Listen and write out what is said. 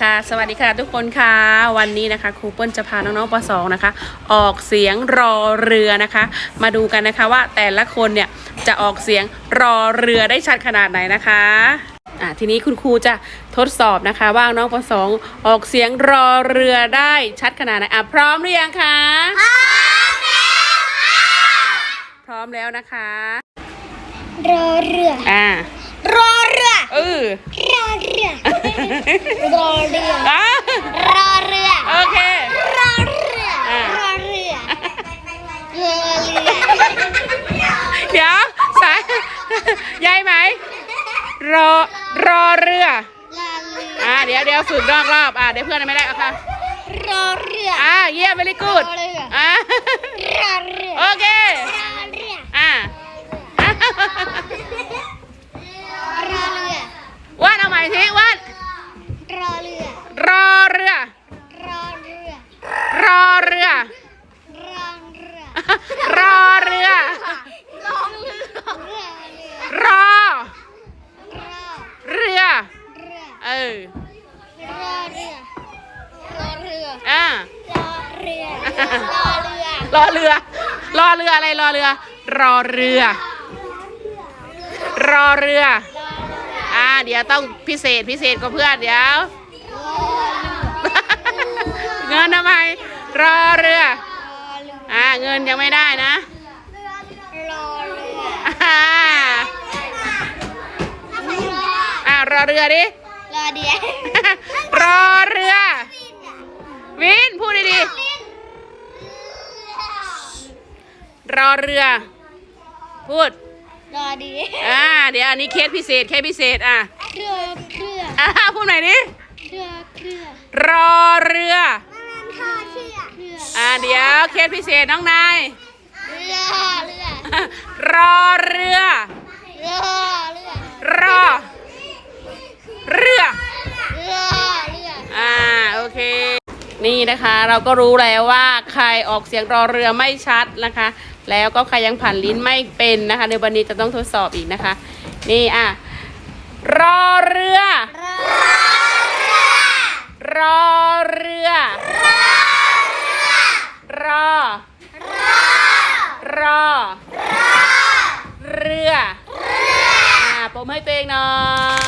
ค่ะสวัสดีค่ะทุกคนค่ะ วันนี้นะคะครูเปิ้ลจะพาน้องๆป .2 นะคะ ออกเสียงรอเรือนะคะ มาดูกันนะคะว่าแต่ละคนเนี่ยจะออกเสียงรอเรือได้ชัดขนาดไหนนะคะอะทีนี้คุณครูจะทดสอบนะคะ ว่าน้องป .2 ออกเสียงรอเรือได้ชัดขนาดไหนอะพร้อมหรือยังคะพร้อมแล้วนะคะ รอเรืออ่ารอเรือเออรอเรือ รอเรืออะรอเรือโอเค รอเรืออะรอเรือรอเรือเดี๋ยวสายยายไหม รอ รอเรือ รอเรืออ่าเดี๋ยวเดี๋ยวฝึกนอกรอบอ่าเดี๋ยวเพื่อนไม่ได้เอาค่ะรอเรืออ่าเยี่ยม very good รอเรืออ่ารอเรือ โอเค รอเรือ อ่า รอเรือ ว่านเอาใหม่ทีว่าน รอเรือ รอเรือ รอเรือ รอเรือ รอเรือ รอเรือ รอเรือรอรอเรือ เรือ เออ รอเรือร อเรืออ่ารอเรือรอเรือรอเรือ รอเรืออะไรรอเรือ รอเรือ รอเรือ อ่า เดี๋ยวต้องพิเศษพิเศษกว่าเพื่อนเดี๋ยว เงินทำไม รอเรือ อ่า เงินยังไม่ได้นะรอเรืออ่าอ่ารอเรือดิรอเดียวรอเรือ วินพูดดีๆรอเรือ พูด รอเดียวอ่าเดี๋ยวอันนี้เคสพิเศษเคสพิเศษอะเครือเครืออ่าพูดใหม่ดิเครือเครือรอเรือ เครือเครือเครืออ่าเดี๋ยวเคสพิเศษน้องนายเรือเรือ รอเรือ นี่นะคะเราก็รู้แล้วว่าใครออกเสียงรอเรือไม่ชัดนะคะ แล้วก็ใครยังผ่านลิ้นไม่เป็นนะคะ ในวันนี้จะต้องทดสอบอีกนะคะ นี่อะรอเรือ รอเรือ รอเรือรอ เรือ อ่าปมให้ตัวเองหน่อย